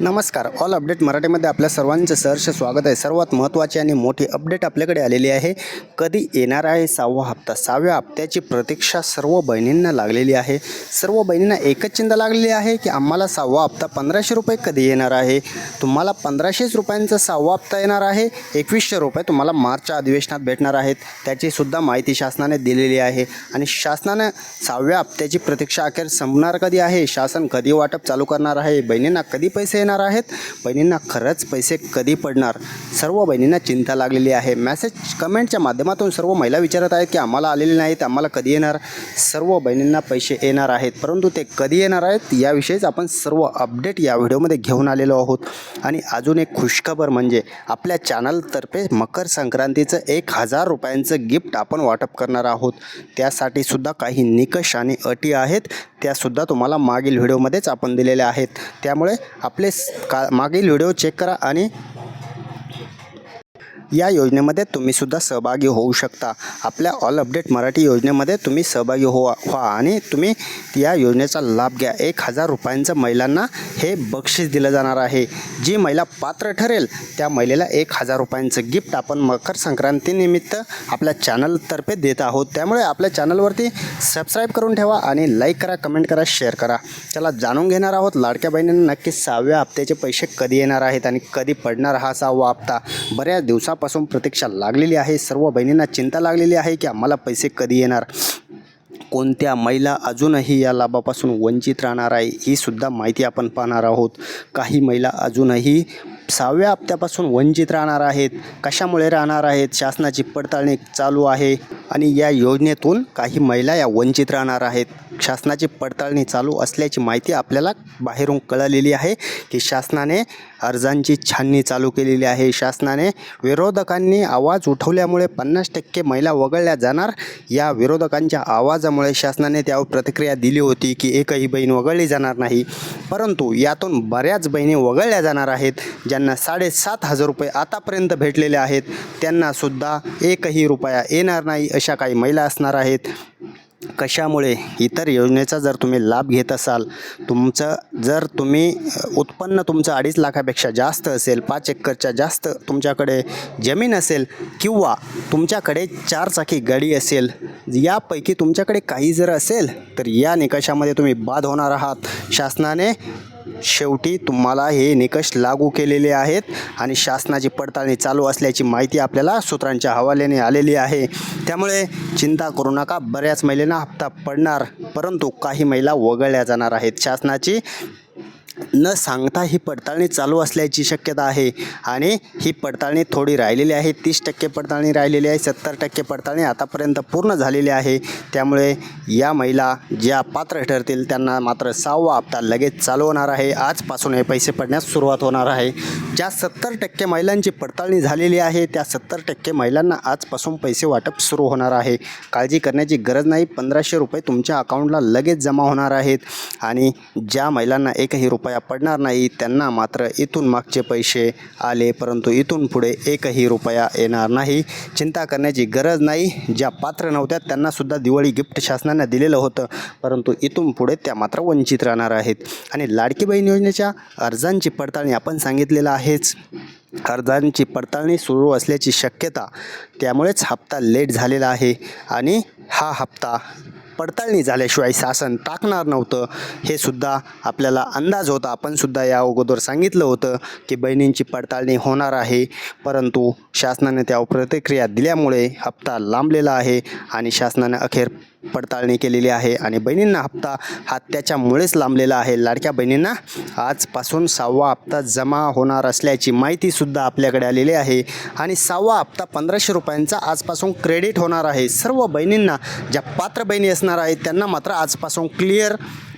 नमस्कार. All update मराठीमध्ये आपल्या सर्वांचं सहर्ष स्वागत आहे. सर्वात महत्त्वाची आणि मोठी अपडेट आपल्याकडे आलेली आहे. कधी येणार आहे सहावा हप्ता? सहाव्या हप्त्याची प्रतीक्षा सर्व बहिणींना लागलेली आहे. सर्व बहिणींना एकच चिंता लागलेली आहे की आम्हाला सहावा हप्ता पंधराशे रुपये कधी येणार आहे? तुम्हाला पंधराशेच रुपयांचा सहावा हप्ता येणार आहे. एकवीसशे रुपये तुम्हाला मार्चच्या अधिवेशनात भेटणार आहेत. त्याचीसुद्धा माहिती शासनाने दिलेली आहे. आणि शासनानं सहाव्या हप्त्याची प्रतीक्षा अखेर संपणार कधी आहे? शासन कधी वाटप चालू करणार आहे? बहिणींना कधी पैसे येणार आहेत. बहिणींना खरंच पैसे कधी पडणार? सर्व बहिणींना चिंता लागलेली आहे. मॅसेज कमेंटच्या माध्यमातून सर्व महिला विचारत आहेत की आम्हाला आलेले नाहीत आम्हाला कधी येणार? सर्व बहिणींना पैसे येणार आहेत परंतु ते कधी येणार आहेत याविषयीच आपण सर्व अपडेट या व्हिडिओमध्ये घेऊन आलेलो आहोत. आणि अजून एक खुशखबर म्हणजे आपल्या चॅनलतर्फे मकर संक्रांतीचं एक हजार रुपयांचं गिफ्ट आपण वाटप करणार आहोत. त्यासाठी सुद्धा काही निकष आणि अटी आहेत. त्यासुद्धा तुम्हाला मागील व्हिडिओमध्येच आपण दिलेल्या आहेत. त्यामुळे आपले का मागील व्हिडिओ चेक करा आणि या योजनेमध्ये तुम्ही सुद्धा सहभागी होऊ शकता. आपल्या ऑल अपडेट मराठी योजनेमध्ये तुम्ही सहभागी हो व्हा आणि तुम्ही या योजनेचा लाभ घ्या. एक हजार रुपयांचं महिलांना हे बक्षीस दिलं जाणार आहे. जी महिला पात्र ठरेल त्या महिलेला एक हजार रुपयांचं गिफ्ट आपण मकर संक्रांतीनिमित्त आपल्या चॅनलतर्फे देत आहोत. त्यामुळे आपल्या चॅनलवरती सबस्क्राईब करून ठेवा आणि लाईक करा कमेंट करा शेअर करा. चला जाणून घेणार आहोत. लाडक्या बहिणींना नक्की सहाव्या हप्त्याचे पैसे कधी येणार आहेत आणि कधी पडणार हा सहावा हप्ता. बऱ्याच दिवसा दिवसापासून प्रतीक्षा लागलेली आहे. सर्व बहिणींना चिंता लागलेली आहे की आम्हाला पैसे कधी येणार? कोणत्या महिला अजूनही या लाभापासून वंचित राहणार आहे ही सुद्धा माहिती आपण पाहणार आहोत. काही महिला अजूनही सहाव्या हप्त्यापासून वंचित राहणार आहेत. कशामुळे राहणार आहेत? शासनाची पडताळणी चालू आहे. आणि या योजनेतून काही महिला या वंचित राहणार आहेत. शासनाची पडताळणी चालू असल्याची माहिती आपल्याला बाहेरून कळलेली आहे की शासनाने अर्जांची छाननी चालू केलेली आहे. शासनाने विरोधकांनी आवाज उठवल्यामुळे पन्नास टक्के महिला वगळल्या जाणार. या विरोधकांच्या आवाजामुळे शासनाने त्यावर प्रतिक्रिया दिली होती की एकही बहीण वगळली जाणार नाही. परंतु यातून बऱ्याच बहिणी वगळल्या जाणार आहेत. ज्या ज्यांना साडेसात हजार रुपये आतापर्यंत भेटलेले आहेत त्यांनासुद्धा एकही रुपया येणार नाही अशा काही महिला असणार आहेत. कशामुळे? इतर योजनेचा जर तुम्ही लाभ घेत असाल तुमचं जर तुम्ही उत्पन्न तुमचं अडीच लाखापेक्षा जास्त असेल पाच एकरच्या जास्त तुमच्याकडे जमीन असेल किंवा तुमच्याकडे चारचाकी गाडी असेल यापैकी तुमच्याकडे काही जर असेल तर या निकषामध्ये तुम्ही बाद होणार आहात. शासनाने शेवटी तुम्हाला हे निकष लागू केलेले आहेत आणि शासनाची पडताळणी चालू असल्याची माहिती आपल्याला सूत्रांच्या हवाल्याने आलेली आहे. त्यामुळे चिंता करू नका बऱ्याच महिलांना हप्ता पडणार परंतु काही महिला वगळल्या जाणार आहेत. शासनाची न सांगता ही पडताळणी चालू असल्याची शक्यता आहे. आणि ही पडताळणी थोडी राहिलेली आहे. तीस टक्के पडताळणी राहिलेली आहे. सत्तर टक्के पडताळणी आतापर्यंत पूर्ण झालेली आहे. त्यामुळे या महिला ज्या पात्र ठरतील त्यांना मात्र सहावा हप्ता लगेच चालू होणार आहे. आजपासून हे पैसे पडण्यास सुरुवात होणार आहे. ज्या सत्तर टक्के महिलांची पडताळणी झालेली आहे त्या सत्तर टक्के महिलांना आजपासून पैसे वाटप सुरू होणार आहे. काळजी करण्याची गरज नाही. पंधराशे रुपये तुमच्या अकाउंटला लगेच जमा होणार आहेत. आणि ज्या महिलांना एकही रुपये रुपया पडणार नाही त्यांना मात्र इथून मागचे पैसे आले परंतु इथून पुढे एकही रुपया येणार नाही. चिंता करण्याची गरज नाही. ज्या पात्र नव्हत्या त्यांनासुद्धा दिवाळी गिफ्ट शासनाने दिलेलं होतं परंतु इथून पुढे त्या मात्र वंचित राहणार आहेत. आणि लाडकी बहीण योजनेच्या अर्जांची पडताळणी आपण सांगितलेलं आहेच. अर्जांची पडताळणी सुरू असल्याची शक्यता त्यामुळेच हप्ता लेट झालेला आहे. आणि हा हप्ता पडताळणी झाल्याशिवाय शासन टाकणार नव्हतं. हे सुद्धा आपल्याला अंदाज होता. आपण सुद्धा या अगोदर सांगितलं होतं की बहिणींची पडताळणी होणार आहे. परंतु शासनाने त्यावर प्रतिक्रिया दिल्यामुळे हप्ता लांबलेला आहे आणि शासनाने अखेर पडताळणी केलेली आहे आणि बहिणींना हप्ता हा त्याच्यामुळेच लांबलेला आहे. लाडक्या बहिणींना आजपासून सहावा हप्ता जमा होणार असल्याची माहितीसुद्धा आपल्याकडे आलेली आहे. आणि सहावा हप्ता पंधराशे रुपयांचा आजपासून क्रेडिट होणार आहे. सर्व बहिणींना ज्या पात्र बहिणी असणार आहेत त्यांना मात्र आजपासून क्लिअर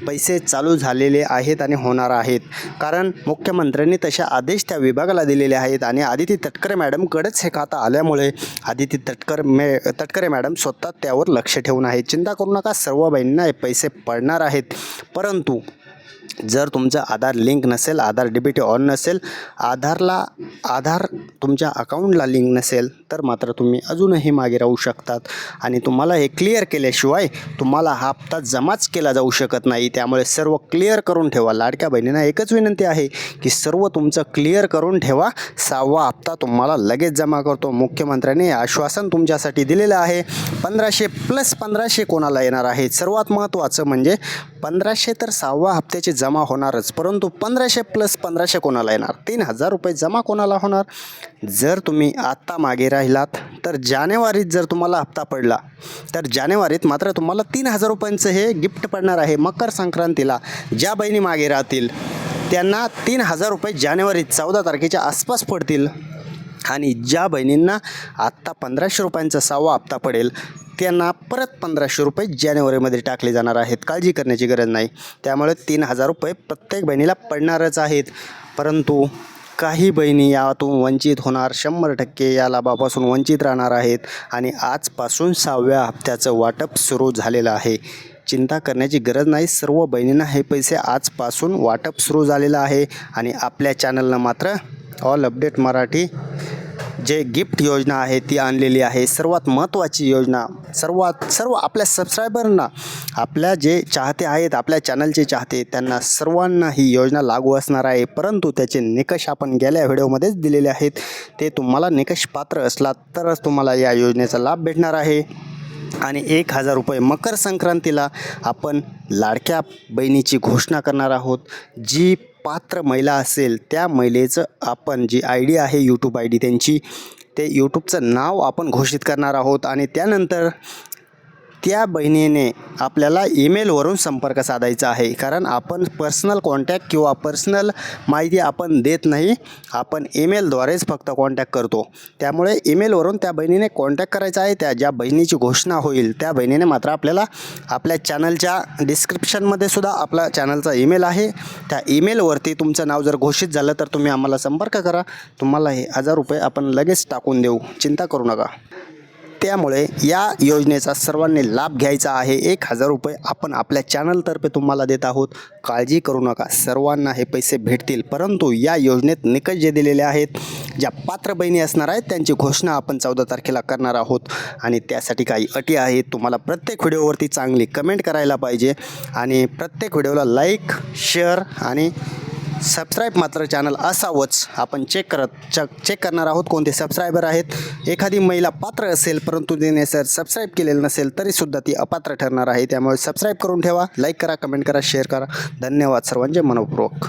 पैसे चालू झालेले आहेत आणि होणार आहेत. कारण मुख्यमंत्र्यांनी तशा आदेश त्या विभागाला दिलेले आहेत आणि आदिती तटकरे मॅडमकडेच हे खातं आल्यामुळे आदिती तटकर मे तटकरे मॅडम स्वतः त्यावर लक्ष ठेवून आहेत. चिंता करू नका सर्व बहिणींना हे पैसे पडणार आहेत. परंतु जर तुमचं आधार लिंक नसेल आधार डीबीटी ऑन नसेल आधारला आधार तुमच्या अकाउंटला लिंक नसेल तर मात्र तुम्ही अजूनही मागे राहू शकतात. आणि तुम्हाला हे क्लिअर केल्याशिवाय तुम्हाला हा हप्ता जमाच केला जाऊ शकत नाही. त्यामुळे सर्व क्लिअर करून ठेवा. लाडक्या बहिणींना एकच विनंती आहे की सर्व तुमचं क्लिअर करून ठेवा. सहावा हप्ता तुम्हाला लगेच जमा करतो. मुख्यमंत्र्यांनी आश्वासन तुमच्यासाठी दिलेलं आहे. पंधराशे प्लस पंधराशे कोणाला येणार आहे? सर्वात महत्त्वाचं म्हणजे पंधराशे तर सहावा हप्त्याचे जमा होणारच. परंतु पंधराशे प्लस पंधराशे कोणाला येणार? तीन हजार रुपये जमा कोणाला होणार? जर तुम्ही आत्ता मागे राहिलात तर जानेवारीत जर तुम्हाला हप्ता पडला तर जानेवारीत मात्र तुम्हाला तीन हजार रुपयांचं हे गिफ्ट पडणार आहे मकर संक्रांतीला. ज्या बहिणी मागे राहतील त्यांना तीन हजार रुपये जानेवारीत चौदा तारखेच्या आसपास पडतील. आणि ज्या बहिणींना आत्ता पंधराशे रुपयांचा सहावा हप्ता पडेल त्यांना परत पंधराशे रुपये जानेवारीमध्ये टाकले जाणार आहेत. काळजी करण्याची गरज नाही. त्यामुळे तीन हजार रुपये प्रत्येक बहिणीला पडणारच आहेत. परंतु काही बहिणी यातून वंचित होणार. शंभर टक्के या लाभापासून वंचित राहणार आहेत. आणि आजपासून सहाव्या हप्त्याचं वाटप सुरू झालेलं आहे. चिंता करण्याची गरज नाही. सर्व बहिणींना हे पैसे आजपासून वाटप सुरू झालेलं आहे. आणि आपल्या चॅनलनं मात्र ऑल अपडेट मराठी जे गिफ्ट योजना आहे ती आणलेली आहे. सर्वात महत्त्वाची योजना सर्वात सर्व आपल्या सबस्क्रायबरना आपल्या जे चाहते आहेत आपल्या चॅनलचे चाहते त्यांना सर्वांना ही योजना लागू असणार आहे. परंतु त्याचे निकष आपण गेल्या व्हिडिओमध्येच दिलेले आहेत. ते तुम्हाला निकष पात्र असला तरच तुम्हाला या योजनेचा लाभ भेटणार आहे. आणि एक हजार रुपये मकर संक्रांतीला आपण लाडक्या बहिणीची घोषणा करणार आहोत. जी पात्र महिला असेल त्या महिलेचं आपण जी आय डी आहे यूट्यूब आय डी त्यांची ते यूट्यूबचं नाव आपण घोषित करणार आहोत आणि त्यानंतर त्या बहिणीने आपल्याला ईमेलवरून संपर्क साधायचा आहे. कारण आपण पर्सनल कॉन्टॅक्ट किंवा पर्सनल माहिती आपण देत नाही आपण ईमेलद्वारेच फक्त कॉन्टॅक्ट करतो. त्यामुळे ईमेलवरून त्या बहिणीने कॉन्टॅक्ट करायचा आहे. त्या ज्या बहिणीची घोषणा होईल त्या बहिणीने मात्र आपल्याला आपल्या चॅनलच्या डिस्क्रिप्शनमध्ये सुद्धा आपला चॅनलचा ईमेल आहे. त्या ईमेलवरती तुमचं नाव जर घोषित झालं तर तुम्ही आम्हाला संपर्क करा. तुम्हाला हे हजार रुपये आपण लगेच टाकून देऊ. चिंता करू नका. त्यामुळे या योजनेचा सर्वांनी लाभ घ्यायचा आहे. एक हजार रुपये आपण आपल्या चॅनलतर्फे तुम्हाला देत आहोत. काळजी करू नका. सर्वांना हे पैसे भेटतील. परंतु या योजनेत निकष जे दिलेले आहेत ज्या पात्र बहिणी असणार आहेत त्यांची घोषणा आपण चौदा तारखेला करणार आहोत. आणि त्यासाठी काही अटी आहेत. तुम्हाला प्रत्येक व्हिडिओवरती चांगली कमेंट करायला पाहिजे. आणि प्रत्येक व्हिडिओला लाईक शेअर आणि सबस्क्राईब मात्र चॅनल असावंच. आपण चेक करत च चेक करणार आहोत कोणते सबस्क्रायबर आहेत. एखादी महिला पात्र असेल परंतु तिने सर सबस्क्राईब केलेलं नसेल तरीसुद्धा ती अपात्र ठरणार आहे. त्यामुळे सबस्क्राईब करून ठेवा. लाईक करा कमेंट करा शेअर करा. धन्यवाद सर्वांचे मनपूर्वक.